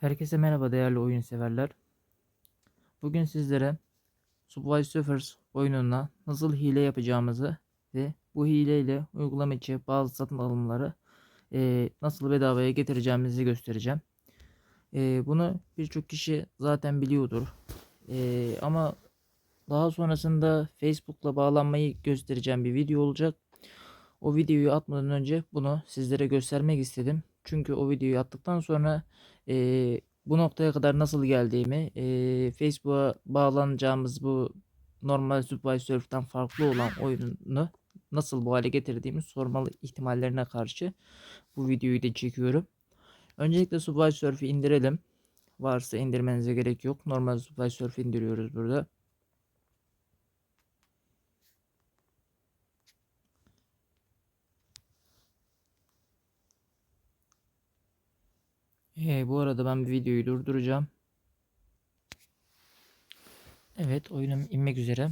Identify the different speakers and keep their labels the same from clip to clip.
Speaker 1: Herkese merhaba değerli oyun severler. Bugün sizlere Subway Surfers oyununa nasıl hile yapacağımızı ve bu hileyle uygulama içi bazı satın alımları eee, nasıl bedavaya getireceğimizi göstereceğim. Eee, bunu birçok kişi zaten biliyordur. Eee, ama daha sonrasında Facebook'la bağlanmayı göstereceğim bir video olacak. O videoyu atmadan önce bunu sizlere göstermek istedim. Çünkü o videoyu attıktan sonra eee, bu noktaya kadar nasıl geldiğimi, eee, Facebook'a bağlanacağımız bu normal Subway Surf'ten farklı olan oyunu nasıl bu hale getirdiğimi sormalı ihtimallerine karşı bu videoyu da çekiyorum. Öncelikle Subway Surf'ü indirelim. Varsa indirmenize gerek yok. Normal Subway Surf'ü indiriyoruz burada. Ee, bu arada ben bir videoyu durduracağım. Evet oyunum inmek üzere.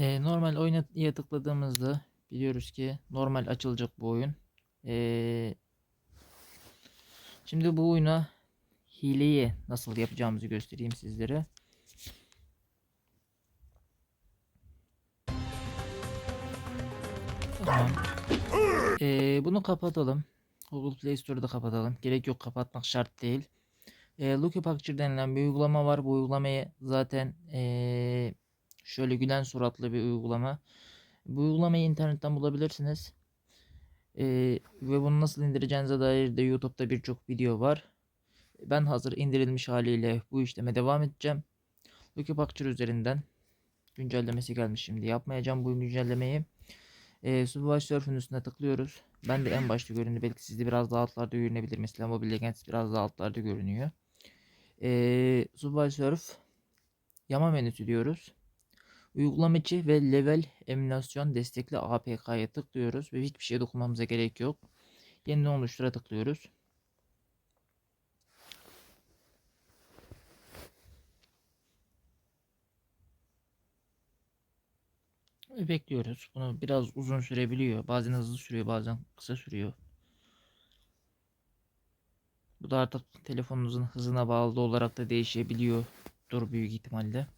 Speaker 1: Ee, normal oyuna tıkladığımızda biliyoruz ki normal açılacak bu oyun. Ee, şimdi bu oyuna hileyi nasıl yapacağımızı göstereyim sizlere. Tamam. Ee, bunu kapatalım. Google Play Store'da kapatalım. Gerek yok kapatmak şart değil. Ee, Lucky Picture denilen bir uygulama var. Bu uygulamayı zaten ee, şöyle gülen suratlı bir uygulama. Bu uygulamayı internetten bulabilirsiniz. Ee, ve bunu nasıl indireceğinize dair de YouTube'da birçok video var. Ben hazır indirilmiş haliyle bu işleme devam edeceğim. Lucky Picture üzerinden güncellemesi gelmiş şimdi. Yapmayacağım bu güncellemeyi. E, Subway Surf'ün üstüne tıklıyoruz. Ben de en başta göründü. Belki sizde biraz daha altlarda görünebilir. Mesela Mobile Legends biraz daha altlarda görünüyor. E, Subway Surf yama menüsü diyoruz. Uygulama içi ve level emülasyon destekli APK'ya tıklıyoruz ve hiçbir şeye dokunmamıza gerek yok. Yeniden oluştura tıklıyoruz. Ve bekliyoruz. Bunu biraz uzun sürebiliyor. Bazen hızlı sürüyor, bazen kısa sürüyor. Bu da artık telefonunuzun hızına bağlı olarak da değişebiliyor. Dur büyük ihtimalle.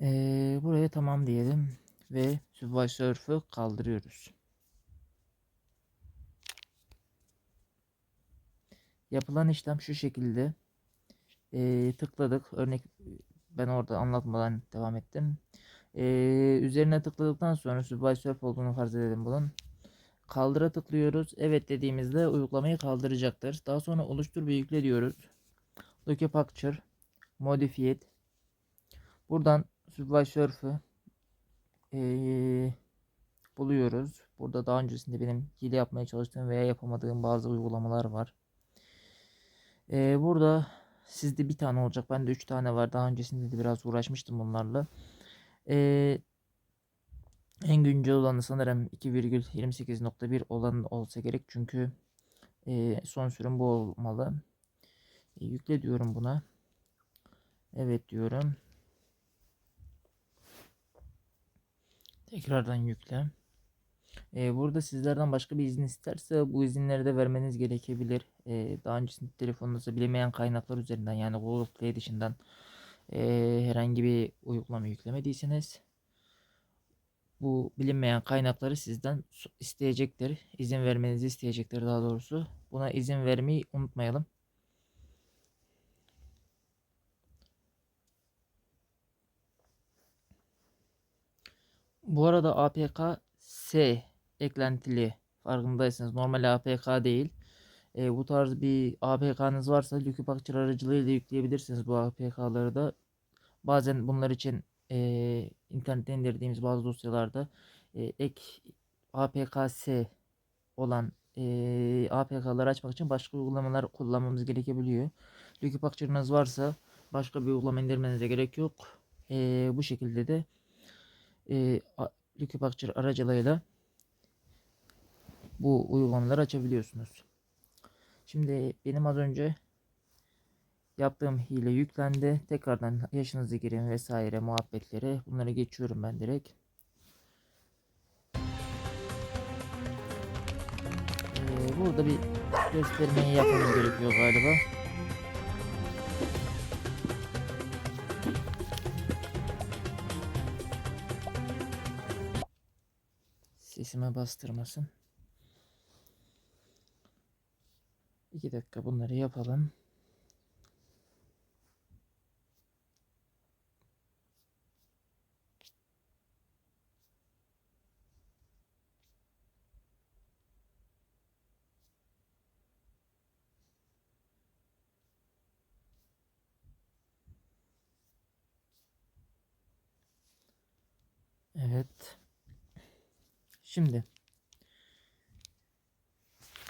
Speaker 1: Ee, buraya tamam diyelim ve Subway kaldırıyoruz. Yapılan işlem şu şekilde. Ee, tıkladık. Örnek ben orada anlatmadan devam ettim. Ee, üzerine tıkladıktan sonra Subway Surf olduğunu farz edelim bunun. Kaldıra tıklıyoruz. Evet dediğimizde uygulamayı kaldıracaktır. Daha sonra oluştur ve yükle diyoruz. Look Picture Modify Buradan Surf'ı ee, buluyoruz. Burada daha öncesinde benim hile yapmaya çalıştığım veya yapamadığım bazı uygulamalar var. Ee, burada sizde bir tane olacak. Bende üç tane var. Daha öncesinde de biraz uğraşmıştım bunlarla. Ee, en güncel olanı sanırım 2,28.1 olan olsa gerek. Çünkü e, son sürüm bu olmalı. E, yükle diyorum buna. Evet diyorum. Tekrardan yükle. Ee, burada sizlerden başka bir izin isterse bu izinleri de vermeniz gerekebilir. Ee, daha öncesinde telefonunuza bilinmeyen kaynaklar üzerinden yani Google Play dışından e, herhangi bir uygulama yüklemediyseniz bu bilinmeyen kaynakları sizden isteyecektir. İzin vermenizi isteyecektir daha doğrusu. Buna izin vermeyi unutmayalım. Bu arada APK S eklentili farkındaysanız normal APK değil. E, bu tarz bir APK'nız varsa Lucky aracılığıyla yükleyebilirsiniz bu APK'ları da. Bazen bunlar için e, internetten indirdiğimiz bazı dosyalarda e, ek APKS olan e, APK'ları açmak için başka uygulamalar kullanmamız gerekebiliyor. Liquipacture'ınız varsa başka bir uygulama indirmenize gerek yok. E, bu şekilde de e, Liquipacture aracılığıyla bu uygulamaları açabiliyorsunuz. Şimdi benim az önce yaptığım hile yüklendi. Tekrardan yaşınızı girin vesaire muhabbetleri. Bunları geçiyorum ben direkt. Ee, burada bir göstermeyi yapmamız gerekiyor galiba. Sesime bastırmasın. İki dakika bunları yapalım. Evet. Şimdi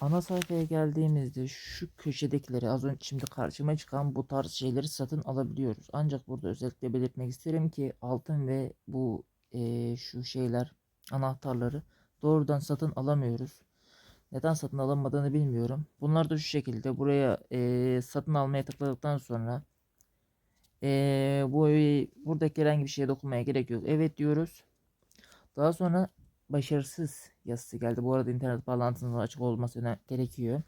Speaker 1: ana sayfaya geldiğimizde şu köşedekileri az önce şimdi karşıma çıkan bu tarz şeyleri satın alabiliyoruz. Ancak burada özellikle belirtmek isterim ki altın ve bu eee, şu şeyler anahtarları doğrudan satın alamıyoruz. Neden satın alamadığını bilmiyorum. Bunlar da şu şekilde buraya eee, satın almaya tıkladıktan sonra eee, bu buradaki herhangi bir şeye dokunmaya gerek yok. Evet diyoruz. Daha sonra başarısız yazısı geldi. Bu arada internet bağlantınızın açık olması gerekiyor.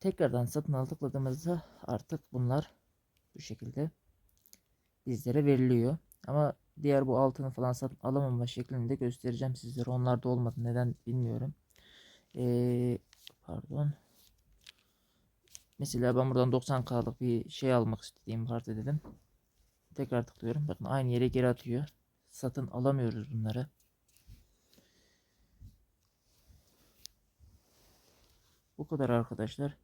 Speaker 1: Tekrardan satın al tıkladığımızda artık bunlar bu şekilde bizlere veriliyor. Ama diğer bu altını falan satın alamama şeklinde göstereceğim sizlere. Onlar da olmadı. Neden bilmiyorum. Ee, pardon. Mesela ben buradan 90K'lık bir şey almak istediğimi farz edelim. Tekrar tıklıyorum. Bakın aynı yere geri atıyor. Satın alamıyoruz bunları. Bu kadar arkadaşlar.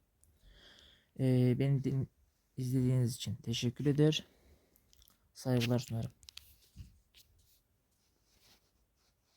Speaker 1: Ee, beni izlediğiniz için teşekkür eder. Saygılar sunarım.